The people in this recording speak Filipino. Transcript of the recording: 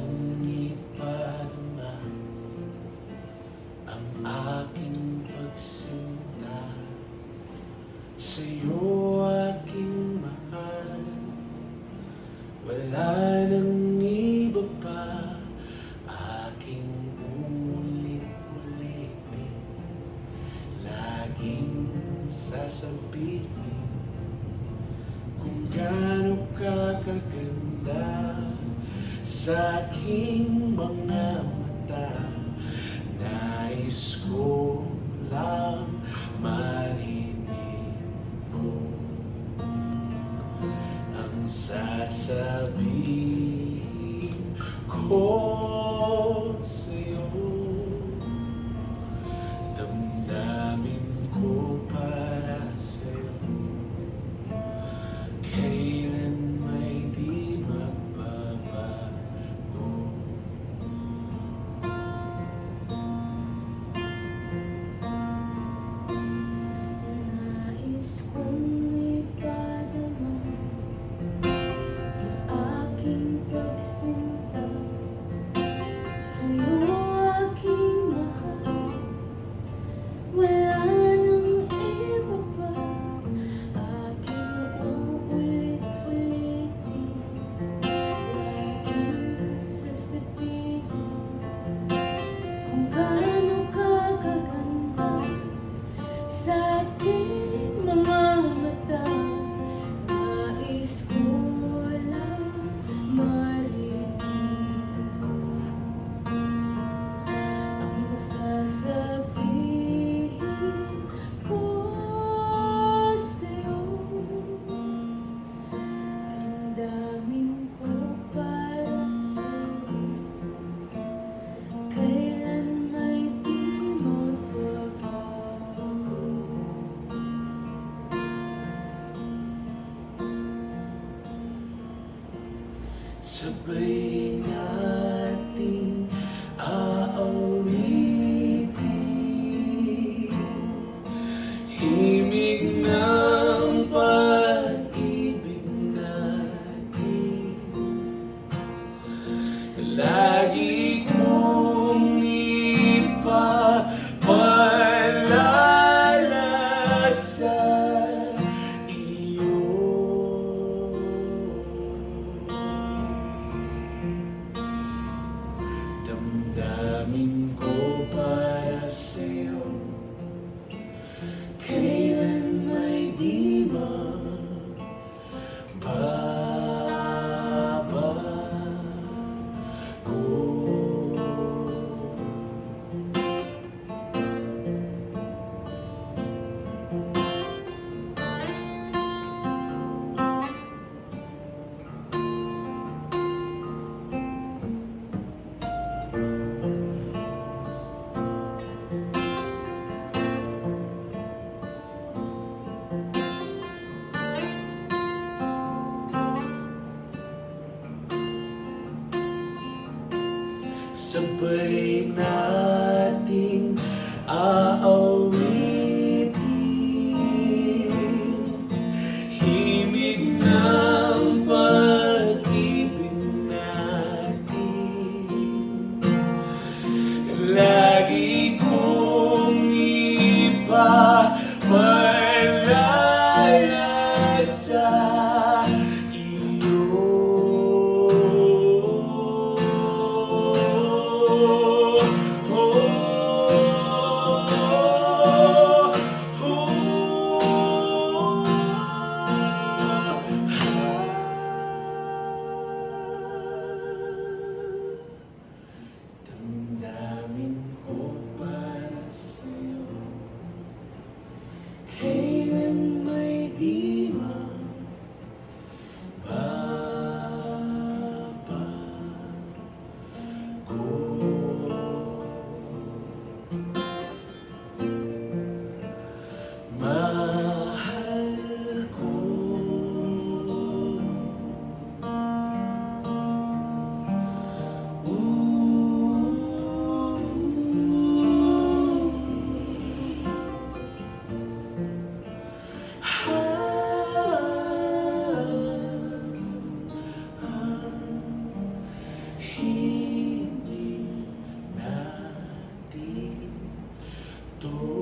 ngunit padma ang aking pagsinta sa'yo aking mahal. Wala nang iba pa aking ulit-ulitin. Laging sasabihin kung gaano ka sa aking mga mata Nais ko lang marinig mo. Ang sasabihin ko to bring. cold. Sabay nating aaw tú.